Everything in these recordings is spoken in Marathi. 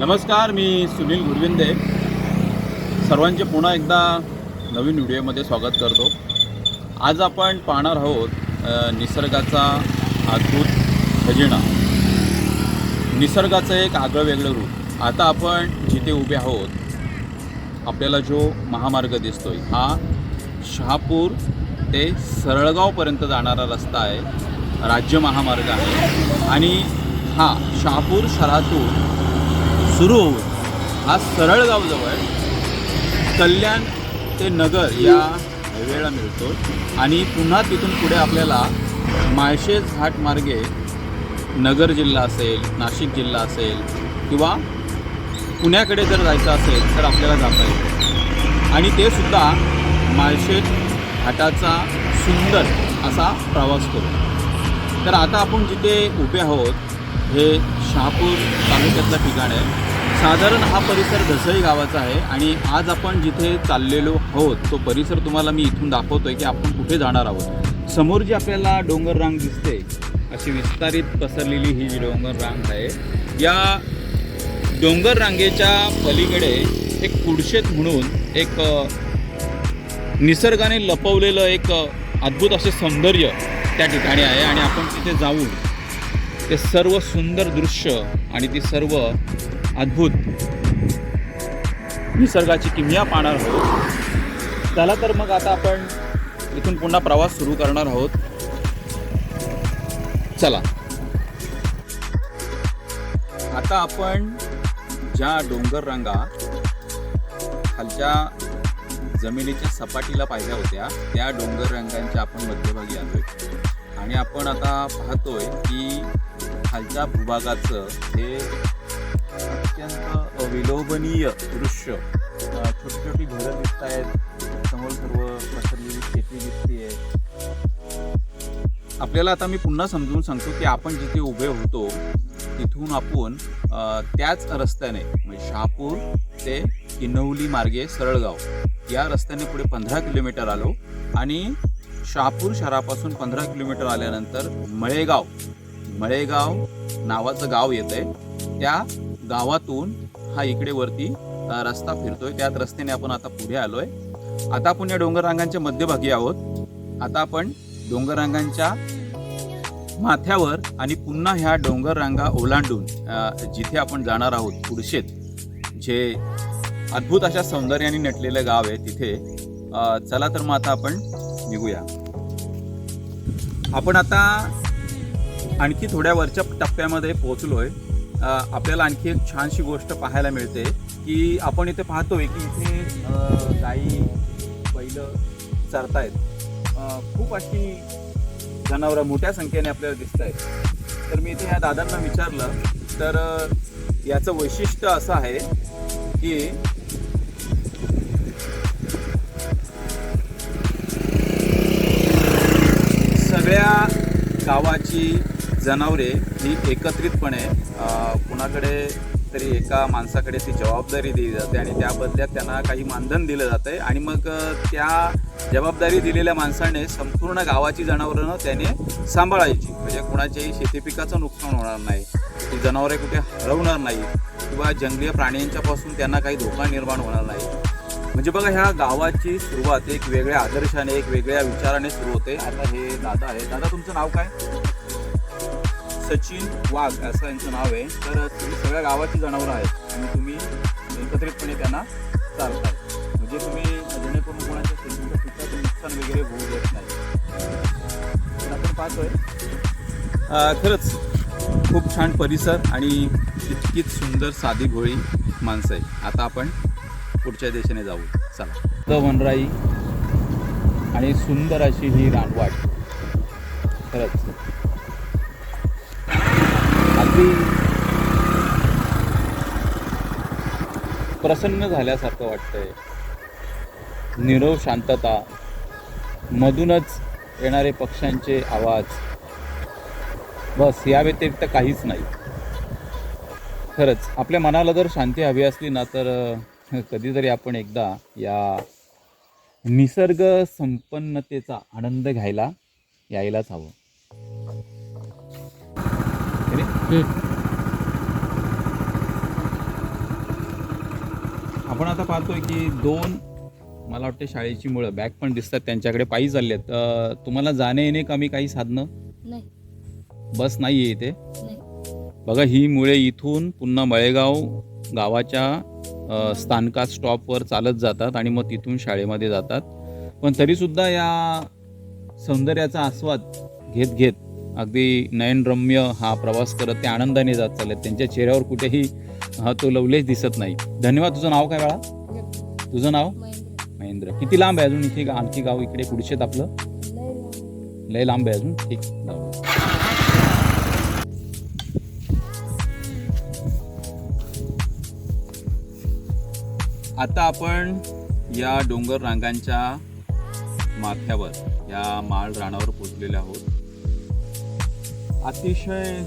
नमस्कार मी सुनील गुरविंदे. सर्वांचे पुन्हा एकदा नवीन व्हिडिओमध्ये स्वागत करतो. आज आपण पाहणार आहोत निसर्गाचा अद्भुत खजिना. निसर्गाचं एक आगळं वेगळं रूप. आता आपण जिथे उभे आहोत आपल्याला जो महामार्ग दिसतोय हा शहापूर ते सरळगावपर्यंत जाणारा रस्ता आहे. राज्य महामार्ग आहे. आणि हा शहापूर शहरातून सुरू होऊन हा सरळगावजवळ कल्याण ते नगर या हायवेला मिळतो. आणि पुन्हा तिथून पुढे आपल्याला माळशेज घाट मार्गे नगर जिल्हा असेल नाशिक जिल्हा असेल किंवा पुण्याकडे जर जायचं असेल तर आपल्याला जाता येतं. आणि ते सुद्धा माळशेज घाटाचा सुंदर असा प्रवास करू तर आता आपण जिथे उभे आहोत हे शहापूर तालुक्यातलं ठिकाण आहे. साधारण हा परिसर धसई गावाचा आहे आणि आज आपण जिथे चाललेलो आहोत तो परिसर तुम्हाला मी इथून दाखवतोय की आपण कुठे जाणार आहोत. समोर जी आपल्याला डोंगर रांग दिसते अशी विस्तारित पसरलेली ही जी डोंगर रांग आहे. या डोंगर रांगेच्या पलीकडे एक कुडशेत म्हणून एक निसर्गाने लपवलेलं एक अद्भुत असे सौंदर्य त्या ठिकाणी आहे आणि आपण तिथे जाऊन ते सर्व सुंदर दृश्य आणि ती सर्व अद्भुत. निसर्गाची किमया पाहणार आहोत. त्याला तर मग आता आपण इथून पुन्हा प्रवास सुरू करणार आहोत. चला. आता आपण ज्या डोंगर रांगा खालच्या जमिनीच्या सपाटीला पाहिल्या होत्या त्या डोंगर रंगांच्या आपण मध्यभागी आलोय. आणि आपण आता पाहतोय की खालच्या भूभागाचं हे अत्यंत विलोभनीय दृश्य. छोटी छोटी घरं दिसत आहेत समोर सर्व पसरलेली शेती दिसते आपल्याला आता मी पुन्हा समजून सांगतो की आपण जिथे उभे होतो तिथून आपण त्याच रस्त्याने म्हणजे शहापूर ते किनवली मार्गे सरळगाव या रस्त्याने पुढे पंधरा किलोमीटर आलो आणि शहापूर शहरापासून पंधरा किलोमीटर आल्यानंतर मळेगाव मळेगाव नावाचं गाव येत आहे त्या गावातून हा इकडे वरती रस्ता फिरतोय. त्यात रस्त्याने आपण आता पुढे आलोय. आता आपण या डोंगररांगांच्या मध्यभागी आहोत. आता आपण डोंगररांगांच्या माथ्यावर आणि पुन्हा ह्या डोंगररांगा ओलांडून जिथे आपण जाणार आहोत पुढशेत जे अद्भुत अशा सौंदर्याने नटलेलं गाव आहे तिथे चला तर मग आता आपण निघूया. आपण आता आणखी थोड्या वरच्या टप्प्यामध्ये पोहोचलोय. आपल्याला आणखी एक छानशी गोष्ट पाहायला मिळते की आपण इथे पाहतोय की इथे गाई बैलं चरतायत. आहेत खूप अशी जनावरं मोठ्या संख्येने आपल्याला दिसत आहेत तर मी इथे या दादांना विचारलं तर याचं वैशिष्ट्य असं आहे की सगळ्या गावाची जनावरे ही एकत्रितपणे कुणाकडे तरी एका माणसाकडे ती जबाबदारी दिली जाते आणि त्या बदल्यात त्यांना काही मानधन दिलं जातं आहे आणि मग त्या जबाबदारी दिलेल्या माणसाने संपूर्ण गावाची जनावरं त्याने सांभाळायची. म्हणजे कुणाच्याही शेतीपिकाचं नुकसान होणार नाही ती जनावरे कुठे हरवणार नाही किंवा जंगलीय प्राण्यांच्यापासून त्यांना काही धोका निर्माण होणार नाही. म्हणजे बघा ह्या गावाची सुरुवात एक वेगळ्या आदर्शाने एक वेगळ्या विचाराने सुरू होते. आता हे दादा आहे. दादा तुमचं नाव काय? सचिन वाघ असं यांचं नाव आहे. तर तुम्ही सगळ्या गावाची जनावरं आहेत आणि तुम्ही एकत्रितपणे त्यांना चालताय म्हणजे तुम्ही जेणेकरून कोणाच्या शेतीच्या नुकसान वगैरे होऊ देत नाही. तर आपण पाहतोय. खरंच खूप छान परिसर आणि इतकीच सुंदर साधी घोळी माणसं आहे आता आपण पुढच्या दिशेने जाऊ. चला. द वनराई आणि सुंदर अशी ही रानवाट. खरंच. अगदी प्रसन्न झाल्यासारखं वाटतंय. निरव शांतता मधूनच येणारे पक्ष्यांचे आवाज. बस या व्यतिरिक्त काहीच नाही. खरंच आपल्या मनाला जर शांती हवी असली ना तर कधीतरी आपण एकदा या निसर्ग संपन्नतेचा आनंद घ्यायला यायलाच हवं. आपण आता पाहतोय की दोन मला वाटते शाळेची मुलं बॅग पण दिसतात त्यांच्याकडे पायी चालले आहेत तुम्हाला जाणे येणे कमी काही साधनं? नाही. बस नाही आहे इथे? नाही. बघा ही मुळे इथून पुन्हा मळेगाव गावाच्या स्थानकात स्टॉपवर चालत जातात आणि मग तिथून शाळेमध्ये जातात. पण तरीसुद्धा या सौंदर्याचा आस्वाद घेत घेत अगदी नयनरम्य हा प्रवास करत ते आनंदाने जात चालले. त्यांच्या चेहऱ्यावर कुठेही हा तो लवलेच दिसत नाही. धन्यवाद. तुझं नाव काय बाळा? तुझं नाव? महेंद्र. किती लांब आहे अजून इथे आणखी गाव इकडे कुडशेत आपलं? लय लांब. आहे अजून? ठीक आता आपण या डोंगर रांगांच्या माथ्यावर या माळ रानावर पोचलेले आहोत. अतिशय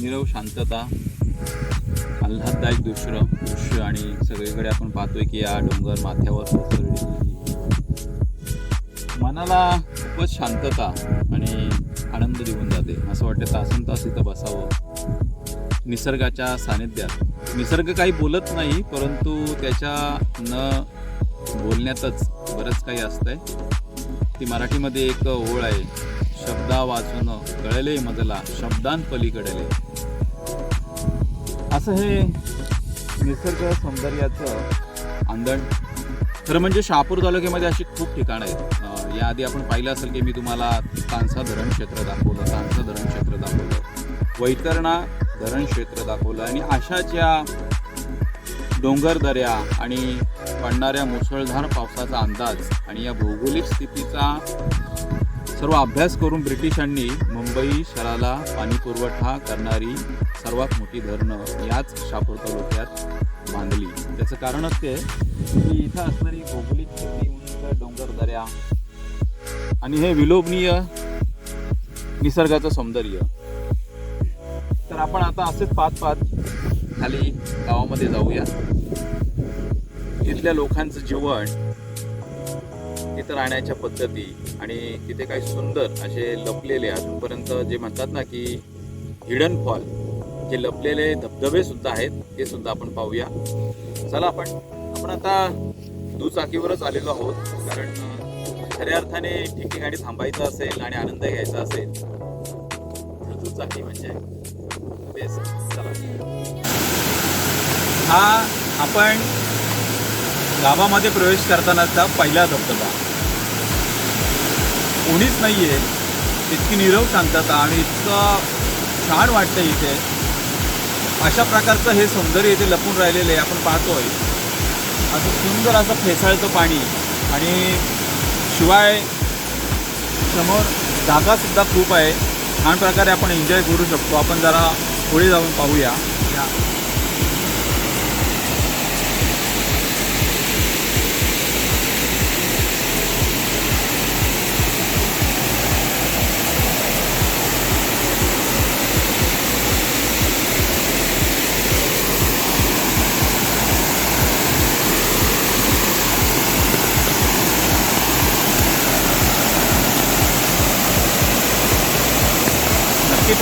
निरव शांतता आल्हाददायक दृश्य दृश्य आणि सगळीकडे आपण पाहतोय की या डोंगर माथ्यावर मनाला खूपच शांतता आणि आनंद देऊन जाते. असं वाटतं तासन तास इथं बसावं. निसर्गाच्या सानिध्यात. निसर्ग काही बोलत नाही परंतु त्याच्या न बोलण्यातच बरंच काही असतंय. ती मराठीमध्ये एक ओळ आहे. शब्दा वाचून कळले मजला शब्दांपलीकडले. असं हे निसर्ग सौंदर्याचं आंदण. खरं म्हणजे शहापूर तालुक्यामध्ये अशी खूप ठिकाणं आहेत. याआधी आपण पाहिलं असेल की मी तुम्हाला तानसा धरण क्षेत्र दाखवलं तानसा धरण क्षेत्र दाखवलं वैतरणा धरण क्षेत्र दाखवलं आणि अशाच या डोंगर दऱ्या आणि पडणाऱ्या मुसळधार पावसाचा अंदाज आणि या भौगोलिक स्थितीचा सर्व अभ्यास करून ब्रिटिशांनी मुंबई शहराला पाणी पुरवठा करणारी सर्वात मोठी धरणं याच शापूर तालुक्यात बांधली. त्याचं कारणच ते की इथं असणारी भौगोलिक स्थिती उंच डोंगर दऱ्या आणि हे विलोभनीय निसर्गाचं सौंदर्य. तर आपण आता असेच पाच पाच खाली गावामध्ये जाऊया. इथल्या लोकांचं जीवन तिथं राहण्याच्या पद्धती आणि तिथे काही सुंदर असे लपलेले अजूनपर्यंत जे म्हणतात ना की हिडन फॉल जे लपलेले धबधबे सुद्धा आहेत ते सुद्धा आपण पाहूया. चला आपण आपण आता दुचाकीवरच आलेलो आहोत कारण खऱ्या अर्थाने ठिकठिकाणी थांबायचं असेल आणि आनंद घ्यायचा असेल तर दुचाकी म्हणजे बेस्ट. हा आपण गावामध्ये प्रवेश करतानाचा पहिला धबधबा. कोणीच नाही आहे इतकी निरव शांतता आणि इतकं छान वाटतं इथे. अशा प्रकारचं हे सौंदर्य इथे लपून राहिलेलं आहे आपण पाहतोय. असं सुंदर असं फेसाळतं पाणी आणि शिवाय समोर जागासुद्धा खूप आहे. छान प्रकारे आपण एन्जॉय करू शकतो. आपण जरा पुढे जाऊन पाहूया. या.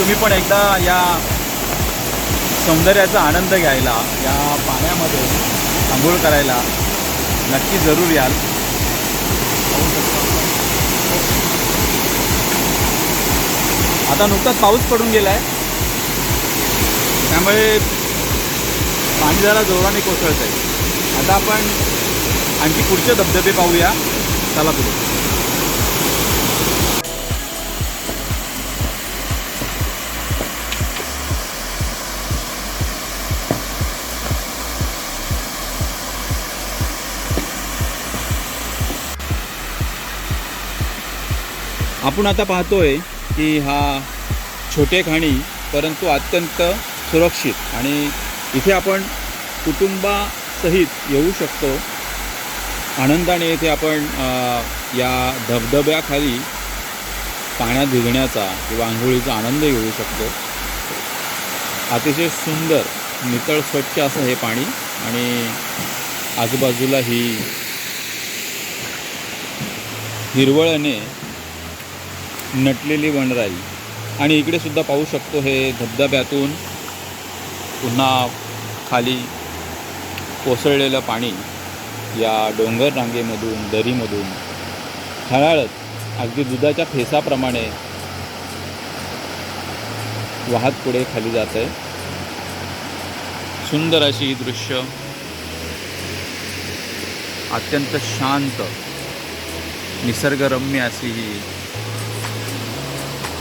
तुम्ही पण एकदा या सौंदर्याचा आनंद घ्यायला या पाण्यामध्ये आंघोळ करायला नक्की जरूर याल. आता नुकताच पाऊस पडून गेला आहे त्यामुळे पाणी जरा जोराने कोसळत आहे आता आपण आणखी पुढचे धबधबे पाहूया. चला पुढे. आपण आता पाहतोय की हा छोटे खाणी परंतु अत्यंत सुरक्षित आणि इथे आपण कुटुंबासहित येऊ शकतो. आनंदाने इथे आपण या धबधब्याखाली पाण्यात भिजण्याचा किंवा आंघोळीचा आनंद घेऊ शकतो. अतिशय सुंदर नितळ स्वच्छ असं हे पाणी आणि आजूबाजूला ही हिरवळने नटलेली वनराई. आणि इकडे सुद्धा पाहू शकतो हे धबधब्यातून पुन्हा खाली कोसळलेलं पाणी या डोंगर रांगेमधून दरीमधून हळाळत अगदी दुधाच्या फेसाप्रमाणे वाहत पुढे खाली जात आहे. सुंदर अशी ही दृश्य. अत्यंत शांत निसर्गरम्य अशी ही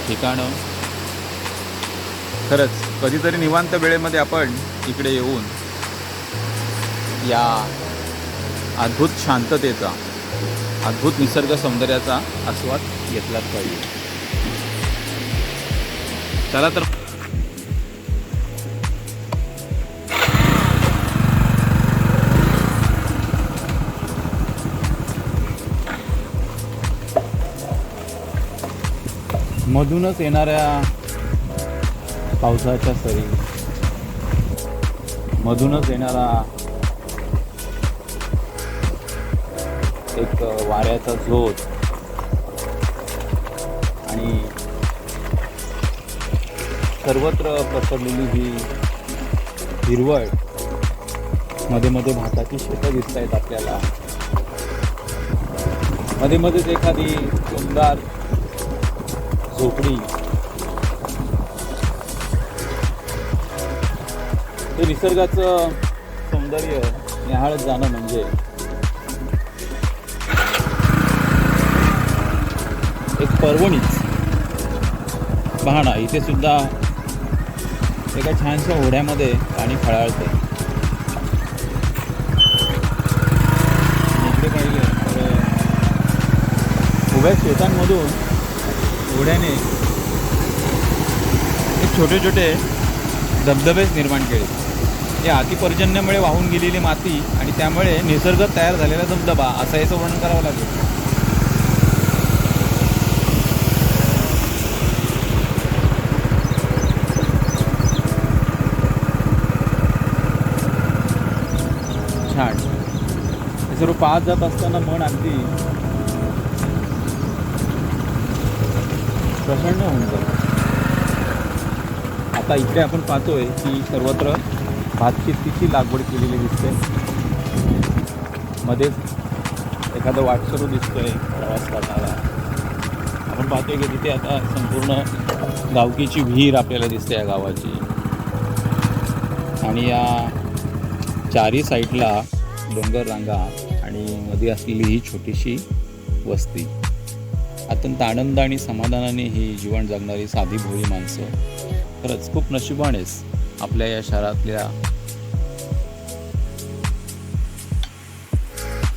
ठिकाणं. खरंच कधीतरी निवांत वेळेमध्ये आपण इकडे येऊन या अद्भुत शांततेचा अद्भुत निसर्ग सौंदर्याचा आस्वाद घेतलाच पाहिजे. चला तर मधूनच येणाऱ्या पावसाच्या सरी. मधूनच येणारा एक वाऱ्याचा झोत. आणि सर्वत्र पसरलेली ही हिरवळ. मध्ये मध्ये भाताची शेतं दिसत आहेत आपल्याला. मध्ये मध्येच एखादी सुंदर झोपडी. हे निसर्गाचं सौंदर्य निहाळत जाणं म्हणजे. एक पर्वणीच पाहणा इथे सुद्धा एका छानशा ओढ्यामध्ये पाणी खळाळते इकडे तर उभ्या शेतांमधून घोड्याने एक छोटे छोटे धबधबेच निर्माण केले. या अतिपर्जन्यामुळे वाहून गेलेली माती आणि त्यामुळे निसर्ग तयार झालेला धबधबा असं याचं वर्णन करावं लागेल. छान. हे सर्व पाहत जात असताना मन अगदी प्रसन्न होऊन जातो आता इकडे आपण पाहतोय की सर्वत्र भातशेतीची लागवड केलेली दिसते. मध्येच एखादं वाटसरू दिसतोय प्रवास करणारा. आपण पाहतोय की तिथे आता संपूर्ण गावकीची विहीर आपल्याला दिसते या गावाची. आणि या चारी साईडला डोंगर रांगा आणि मध्ये असलेली ही छोटीशी वस्ती. अत्यंत आनंद आणि समाधानाने ही जीवन जगणारी साधी भोळी माणसं. खरंच खूप नशिबानेच आपल्या या शहरातल्या.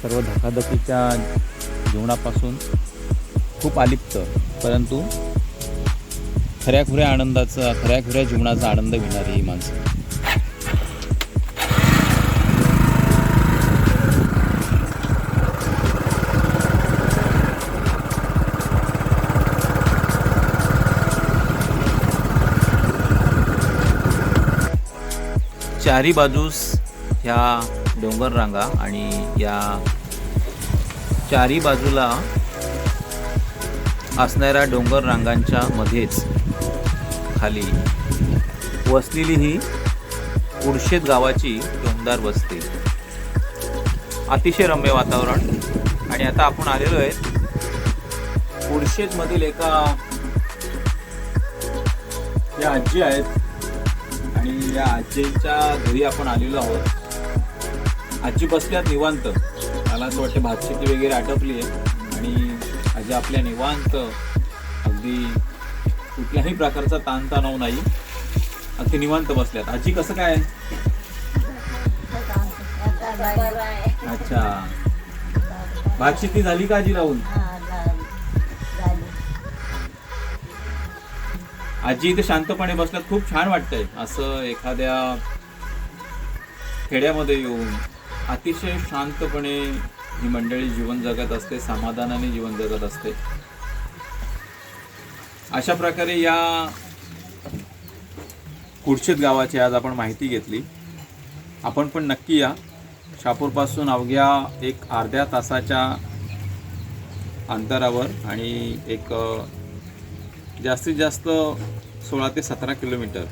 सर्व धकाधकीच्या जीवनापासून खूप अलिप्त परंतु खऱ्याखुऱ्या आनंदाचा खऱ्याखुऱ्या जीवनाचा आनंद घेणारी ही माणसं. चारी बाजूस ह्या डोंगर रांगा आणि या चारी बाजूला असणाऱ्या डोंगर रांगांच्या मध्येच खाली वसलेली ही उडशेत गावाची डोंगदार वस्ती. अतिशय रम्य वातावरण. आणि आता आपण आलेलो आहे उडशेतमधील एका या आजी आहेत. या आजीच्या घरी आपण आलेलो आहोत. आजी बसल्यात निवांत. मला असं वाटतं भातशेती वगैरे आटपली आहे. आणि आजी आपल्या निवांत. अगदी कुठल्याही प्रकारचा ताणतणाव नाही. अगदी निवांत बसल्यात. आजी कसं काय अच्छा. भातशेती झाली का आजी लावून आजी इथे शांतपणे बसल्यात खूप छान वाटतंय. असं एखाद्या खेड्यामध्ये येऊन अतिशय शांतपणे ही मंडळी जीवन जगत असते समाधानाने जीवन जगत असते. अशा प्रकारे या कुडशेत गावाची आज आपण माहिती घेतली. आपण पण नक्की या. शापूरपासून अवघ्या एक अर्ध्या तासाच्या अंतरावर आणि एक जास्तीत जास्त सोळा ते सतरा किलोमीटर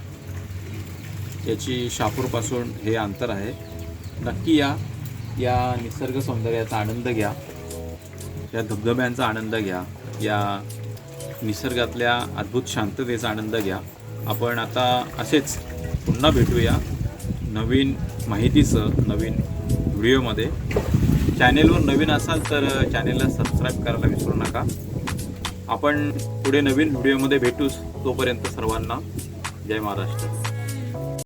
याची शापूरपासून हे अंतर आहे. नक्की या या निसर्ग सौंदर्याचा आनंद घ्या. या धबधब्यांचा आनंद घ्या. या निसर्गातल्या अद्भुत शांततेचा आनंद घ्या. आपण आता असेच पुन्हा भेटूया नवीन माहितीचं नवीन व्हिडिओमध्ये. चॅनेलवर नवीन असाल तर चॅनेलला सबस्क्राईब करायला विसरू नका. आपण पुढे नवीन व्हिडिओमध्ये भेटूच तोपर्यंत सर्वांना जय महाराष्ट्र.